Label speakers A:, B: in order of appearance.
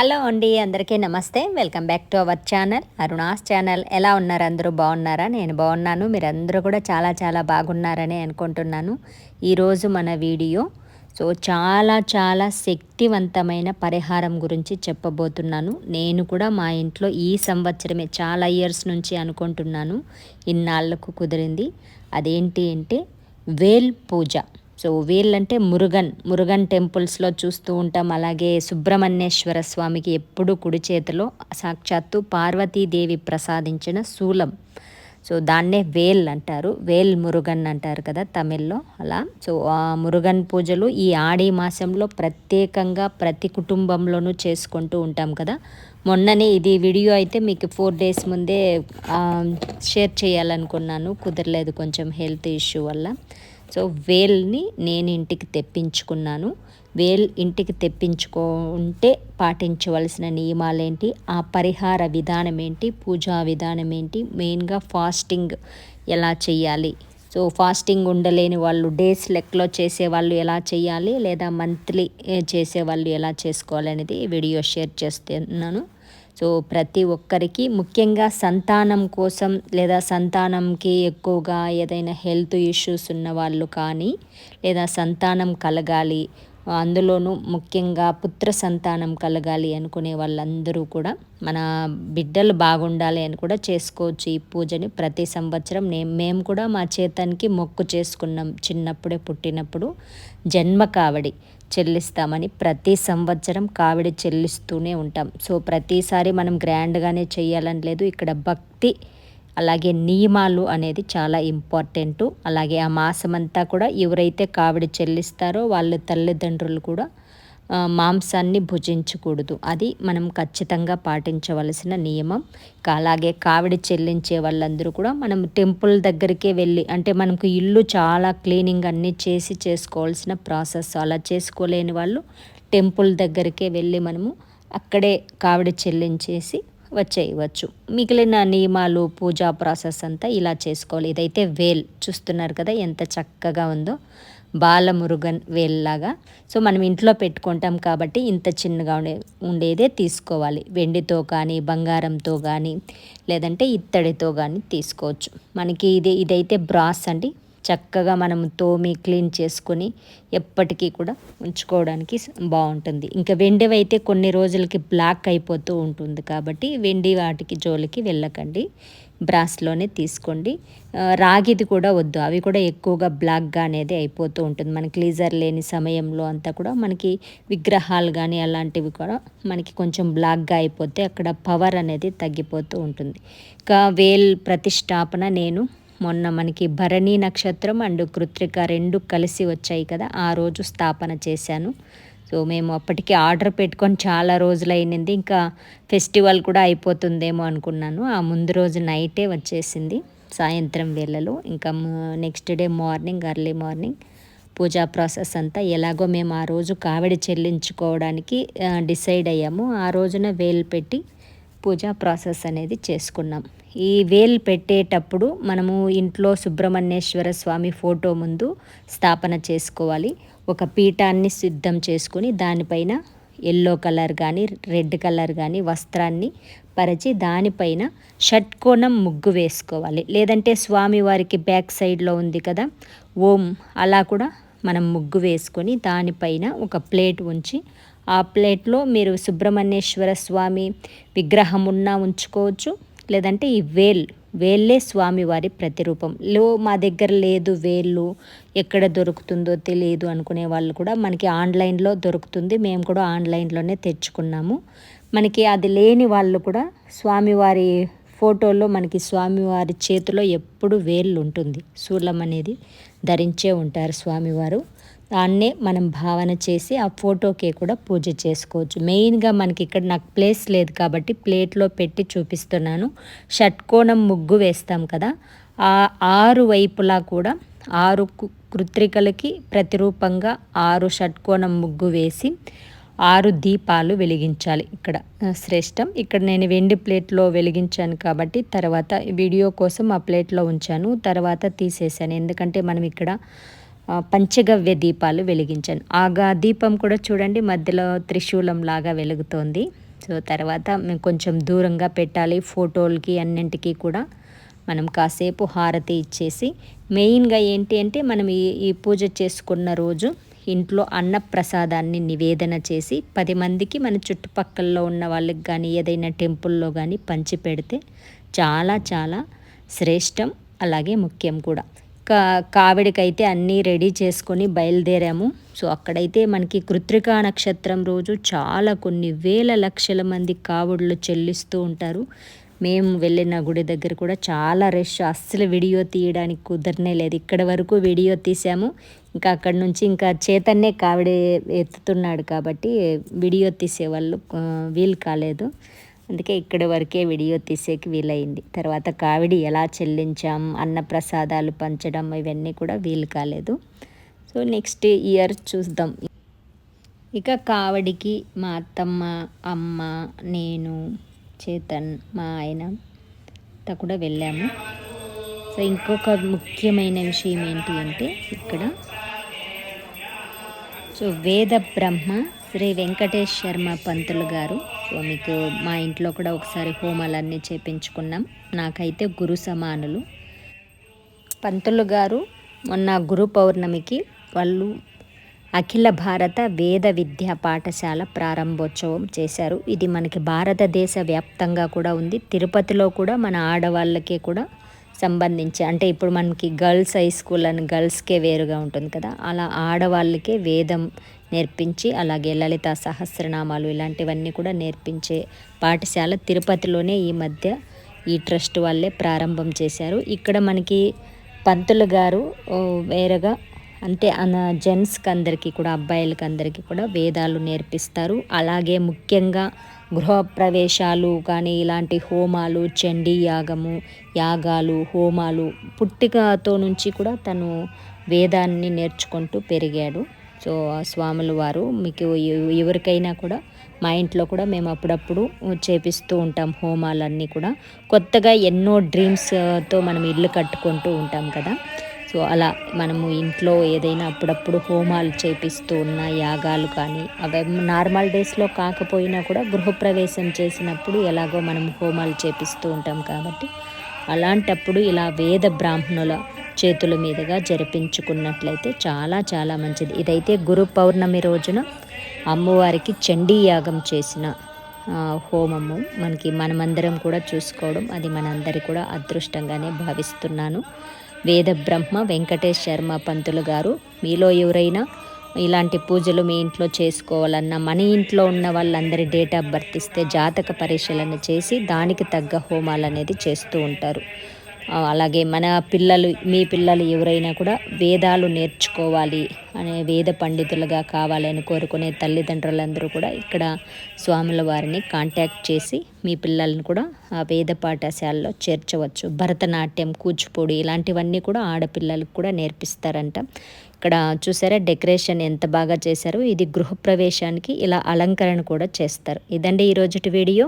A: Hello అండి అందరికీ నమస్తే. Welcome back to our channel. Aruna's channel. ఎలా ఉన్నారు? అందరూ బాగున్నారా? నేను బాగున్నాను. మీరందరూ కూడా చాలా చాలా బాగున్నారని అనుకుంటున్నాను. ఈరోజు మన వీడియో. సో చాలా చాలా శక్తివంతమైన పరిహారం గురించి చెప్పబోతున్నాను. నేను కూడా మా ఇంట్లో ఈ సంవత్సరమే చాలా ఇయర్స్ నుంచి అనుకుంటున్నాను. ఇన్నాళ్ళకు కుదిరింది. అదేంటి అంటే వేల్ పూజ. సో వీళ్ళంటే మురుగన్ మురుగన్ టెంపుల్స్లో చూస్తూ ఉంటాం. అలాగే సుబ్రహ్మణ్యేశ్వర స్వామికి ఎప్పుడు కుడి చేతిలో సాక్షాత్తు పార్వతీదేవి ప్రసాదించిన శూలం. సో దాన్నే వేల్ అంటారు వేల్ మురుగన్ అంటారు కదా తమిళ్ళో అలా. సో ఆ మురుగన్ పూజలు ఈ ఆడి మాసంలో ప్రత్యేకంగా ప్రతి కుటుంబంలోనూ చేసుకుంటూ ఉంటాం కదా. మొన్ననే ఇది వీడియో అయితే మీకు ఫోర్ డేస్ ముందే షేర్ చేయాలనుకున్నాను. కుదరలేదు కొంచెం హెల్త్ ఇష్యూ వల్ల. సో వేల్ని నేను ఇంటికి తెప్పించుకున్నాను. వేల్ ఇంటికి తెప్పించుకుంటే పాటించవలసిన నియమాలేంటి? ఆ పరిహార విధానం ఏంటి పూజా విధానం ఏంటి మెయిన్గా ఫాస్టింగ్ ఎలా చేయాలి సో ఫాస్టింగ్ ఉండలేని వాళ్ళు డేస్ లెక్కలో చేసేవాళ్ళు ఎలా చేయాలి లేదా మంత్లీ చేసేవాళ్ళు ఎలా చేసుకోవాలనేది వీడియో షేర్ చేస్తున్నాను. సో ప్రతి ఒక్కరికి ముఖ్యంగా సంతానం కోసం లేదా సంతానంకి ఎక్కువగా ఏదైనా హెల్త్ ఇష్యూస్ ఉన్న వాళ్ళు కానీ లేదా సంతానం కలగాలి అందులోనూ ముఖ్యంగా పుత్ర సంతానం కలగాలి అనుకునే వాళ్ళందరూ కూడా మన బిడ్డలు బాగుండాలి అని కూడా చేసుకోవచ్చు ఈ పూజని ప్రతి సంవత్సరం. నేను మేము కూడా మా చేతనికి మొక్కు చేసుకున్నాం చిన్నప్పుడే పుట్టినప్పుడు. జన్మ కావడి చెల్లిస్తామని ప్రతి సంవత్సరం కావిడి చెల్లిస్తూనే ఉంటాం. సో ప్రతిసారి మనం గ్రాండ్గానే చేయాలని లేదు. ఇక్కడ భక్తి అలాగే నియమాలు అనేది చాలా ఇంపార్టెంటు. అలాగే ఆ మాసమంతా కూడా ఎవరైతే కావిడి చెల్లిస్తారో వాళ్ళ తల్లిదండ్రులు కూడా మాంసాన్ని భుజించకూడదు. అది మనం ఖచ్చితంగా పాటించవలసిన నియమం. అలాగే కావిడి చెల్లించే వాళ్ళందరూ కూడా మనం టెంపుల్ దగ్గరికే వెళ్ళి అంటే మనకు ఇల్లు చాలా క్లీనింగ్ అన్నీ చేసి చేసుకోవాల్సిన ప్రాసెస్. అలా చేసుకోలేని వాళ్ళు టెంపుల్ దగ్గరికే వెళ్ళి మనము అక్కడే కావిడి చెల్లించేసి వచ్చేయవచ్చు. మిగిలిన నియమాలు పూజా ప్రాసెస్ అంతా ఇలా చేసుకోవాలి. ఇదైతే వేల్. చూస్తున్నారు కదా ఎంత చక్కగా ఉందో. బాలమురుగన్ వేల్లాగా సో మనం ఇంట్లో పెట్టుకుంటాం కాబట్టి ఇంత చిన్నగా ఉండే ఉండేదే తీసుకోవాలి. వెండితో కానీ బంగారంతో కానీ లేదంటే ఇత్తడితో కానీ తీసుకోవచ్చు. మనకి ఇది ఇదైతే బ్రాస్ అండి. చక్కగా మనం తోమి క్లీన్ చేసుకొని ఎప్పటికీ కూడా ఉంచుకోవడానికి బాగుంటుంది ఇంకా వెండివి అయితే కొన్ని రోజులకి బ్లాక్ అయిపోతూ ఉంటుంది కాబట్టి వెండి వాటికి జోలికి వెళ్ళకండి. బ్రాస్లోనే తీసుకోండి. రాగిది కూడా వద్దు. అవి కూడా ఎక్కువగా బ్లాక్గా అనేది అయిపోతూ ఉంటుంది. మనకి లీజర్ లేని సమయంలో అంతా కూడా మనకి విగ్రహాలు కానీ అలాంటివి కూడా మనకి కొంచెం బ్లాక్గా అయిపోతే అక్కడ పవర్ అనేది తగ్గిపోతూ ఉంటుంది. ఇంకా వేల్ ప్రతిష్టాపన నేను మొన్న మనకి భరణి నక్షత్రం అండ్ కృత్రిక రెండు కలిసి వచ్చాయి కదా ఆ రోజు స్థాపన చేశాను. సో మేము అప్పటికి ఆర్డర్ పెట్టుకొని చాలా రోజులు అయినది ఇంకా ఫెస్టివల్ కూడా అయిపోతుందేమో అనుకున్నాను. ఆ ముందు రోజు నైటే వచ్చేసింది సాయంత్రం వేళలో. ఇంకా next day morning early morning puja process అంతా ఎలాగో మేము ఆ రోజు కావిడి చెల్లించుకోవడానికి డిసైడ్ అయ్యాము. ఆ రోజున వేలు పెట్టి పూజా ప్రాసెస్ అనేది చేసుకున్నాం. ఈ వేల్ పెట్టేటప్పుడు మనము ఇంట్లో సుబ్రహ్మణ్యేశ్వర స్వామి ఫోటో ముందు స్థాపన చేసుకోవాలి. ఒక పీఠాన్ని సిద్ధం చేసుకుని దానిపైన ఎల్లో కలర్ కానీ రెడ్ కలర్ కానీ వస్త్రాన్ని పరిచి దానిపైన షట్కోణం ముగ్గు వేసుకోవాలి. లేదంటే స్వామివారికి బ్యాక్ సైడ్లో ఉంది కదా ఓం అలా కూడా మనం ముగ్గు వేసుకొని దానిపైన ఒక ప్లేట్ ఉంచి ఆ ప్లేట్లో మీరు సుబ్రహ్మణ్యేశ్వర స్వామి విగ్రహం ఉన్నా ఉంచుకోవచ్చు. లేదంటే ఈ వేల్ వేళ్ళే స్వామివారి ప్రతిరూపం. లో మా దగ్గర లేదు వేళ్ళు ఎక్కడ దొరుకుతుందో తెలియదు అనుకునే వాళ్ళు కూడా మనకి ఆన్లైన్లో దొరుకుతుంది. మేము కూడా ఆన్లైన్లోనే తెచ్చుకున్నాము. మనకి అది లేని వాళ్ళు కూడా స్వామివారి ఫోటోలో మనకి స్వామివారి చేతిలో ఎప్పుడు వేళ్ళు ఉంటుంది. శూలం అనేది ధరించే ఉంటారు స్వామివారు. దాన్నే మనం భావన చేసి ఆ ఫోటోకే కూడా పూజ చేసుకోవచ్చు. మెయిన్గా మనకి ఇక్కడ నాకు ప్లేస్ లేదు కాబట్టి ప్లేట్లో పెట్టి చూపిస్తున్నాను. షట్కోణం ముగ్గు వేస్తాం కదా ఆ ఆరు వైపులా కూడా ఆరు కృత్రికలకి ప్రతిరూపంగా ఆరు షట్కోణం ముగ్గు వేసి ఆరు దీపాలు వెలిగించాలి. ఇక్కడ శ్రేష్టం. ఇక్కడ నేను వెండి ప్లేట్లో వెలిగించాను కాబట్టి తర్వాత వీడియో కోసం ఆ ప్లేట్లో ఉంచాను. తర్వాత తీసేసాను ఎందుకంటే మనం ఇక్కడ పంచగవ్య దీపాలు వెలిగించాను. ఆగా దీపం కూడా చూడండి మధ్యలో త్రిశూలం లాగా వెలుగుతోంది. సో తర్వాత మేము కొంచెం దూరంగా పెట్టాలి. ఫోటోలకి అన్నింటికి కూడా మనం కాసేపు హారతి ఇచ్చేసి మెయిన్గా ఏంటి అంటే మనం ఈ ఈ పూజ చేసుకున్న రోజు ఇంట్లో అన్నప్రసాదాన్ని నివేదన చేసి పది మందికి మన చుట్టుపక్కల్లో ఉన్న వాళ్ళకి కానీ ఏదైనా టెంపుల్లో కానీ పంచి పెడితే చాలా చాలా శ్రేష్టం అలాగే ముఖ్యం కూడా. కా కావిడికైతే అన్నీ రెడీ చేసుకొని బయలుదేరాము. సో అక్కడైతే మనకి కృత్రికా నక్షత్రం రోజు చాలా కొన్ని వేల లక్షల మంది కావుడులు చెల్లిస్తూ ఉంటారు. మేము వెళ్ళిన గుడి దగ్గర కూడా చాలా రష్. అస్సలు వీడియో తీయడానికి కుదరనే లేదు. ఇక్కడ వరకు వీడియో తీసాము. ఇంకా అక్కడ నుంచి ఇంకా చేతన్నే కావిడి ఎత్తుతున్నాడు కాబట్టి వీడియో తీసే వాళ్ళు వీలు కాలేదు. అందుకే ఇక్కడి వరకే వీడియో తీసేకి వీలైంది. తర్వాత కావిడి ఎలా చెల్లించాం అన్న ప్రసాదాలు పంచడం ఇవన్నీ కూడా వీలు కాలేదు. సో నెక్స్ట్ ఇయర్ చూద్దాం. ఇక కావడికి మా అత్తమ్మ అమ్మ నేను చేతన్ మా ఆయన అంతా కూడా వెళ్ళాము. సో ఇంకొక ముఖ్యమైన విషయం ఏంటి అంటే ఇక్కడ సో వేద బ్రహ్మ శ్రీ వెంకటేష్ శర్మ పంతులు గారు. సో మీకు మా ఇంట్లో కూడా ఒకసారి హోమాలన్నీ చేపించుకున్నాం. నాకైతే గురు సమానులు. పంతులు గారు మొన్న గురు పౌర్ణమికి వాళ్ళు అఖిల భారత వేద విద్యా పాఠశాల ప్రారంభోత్సవం చేశారు. ఇది మనకి భారతదేశ వ్యాప్తంగా కూడా ఉంది. తిరుపతిలో కూడా మన ఆడవాళ్ళకే కూడా సంబంధించి అంటే ఇప్పుడు మనకి గర్ల్స్ హై స్కూల్ అని గర్ల్స్కే వేరుగా ఉంటుంది కదా అలా ఆడవాళ్ళకే వేదం నేర్పించి అలాగే లలిత సహస్రనామాలు ఇలాంటివన్నీ కూడా నేర్పించే పాఠశాల తిరుపతిలోనే ఈ మధ్య ఈ ట్రస్ట్ వాళ్ళే ప్రారంభం చేశారు. ఇక్కడ మనకి పంతులు గారు వేరేగా అంటే జెంట్స్కి అందరికీ కూడా అబ్బాయిలకి అందరికీ కూడా వేదాలు నేర్పిస్తారు. అలాగే ముఖ్యంగా గృహప్రవేశాలు కానీ ఇలాంటి హోమాలు చండీ యాగము యాగాలు హోమాలు పుట్టికతో నుంచి కూడా తను వేదాన్ని నేర్చుకుంటూ పెరిగాడు. సో స్వాముల వారు మీకు ఎవరికైనా కూడా మా ఇంట్లో కూడా మేము అప్పుడప్పుడు చేపిస్తూ ఉంటాం హోమాలన్నీ కూడా. కొత్తగా ఎన్నో డ్రీమ్స్తో మనం ఇల్లు కట్టుకుంటూ ఉంటాం కదా. సో అలా మనము ఇంట్లో ఏదైనా అప్పుడప్పుడు హోమాలు చేపిస్తూ ఉన్న యాగాలు కానీ అవి నార్మల్ డేస్లో కాకపోయినా కూడా గృహప్రవేశం చేసినప్పుడు ఎలాగో మనం హోమాలు చేపిస్తూ ఉంటాం కాబట్టి అలాంటప్పుడు ఇలా వేద బ్రాహ్మణుల చేతుల మీదుగా జరిపించుకున్నట్లయితే చాలా చాలా మంచిది. ఇదైతే గురు పౌర్ణమి రోజున అమ్మవారికి చండీ యాగం చేసిన హోమము. మనకి మనమందరం కూడా చూసుకోవడం అది మనందరి కూడా అదృష్టంగానే భావిస్తున్నాను. వేదబ్రహ్మ వెంకటేష్ శర్మ పంతులు గారు. మీలో ఎవరైనా ఇలాంటి పూజలు మీ ఇంట్లో చేసుకోవాలన్నా మన ఇంట్లో ఉన్న వాళ్ళందరి డేట్ ఆఫ్ బర్త్ ఇస్తే జాతక పరిశీలన చేసి దానికి తగ్గ హోమాలు అనేది చేస్తూ ఉంటారు. అలాగే మన పిల్లలు మీ పిల్లలు ఎవరైనా కూడా వేదాలు నేర్చుకోవాలి అనే వేద పండితులుగా కావాలని కోరుకునే తల్లిదండ్రులందరూ కూడా ఇక్కడ స్వాముల వారిని కాంటాక్ట్ చేసి మీ పిల్లల్ని కూడా ఆ వేద పాఠశాలలో చేర్చవచ్చు. భరతనాట్యం కూచిపూడి ఇలాంటివన్నీ కూడా ఆడపిల్లలకు కూడా నేర్పిస్తారంట. ఇక్కడ చూసారా డెకరేషన్ ఎంత బాగా చేశారో. ఇది గృహప్రవేశానికి ఇలా అలంకరణ కూడా చేస్తారు. ఇదండి ఈరోజు వీడియో.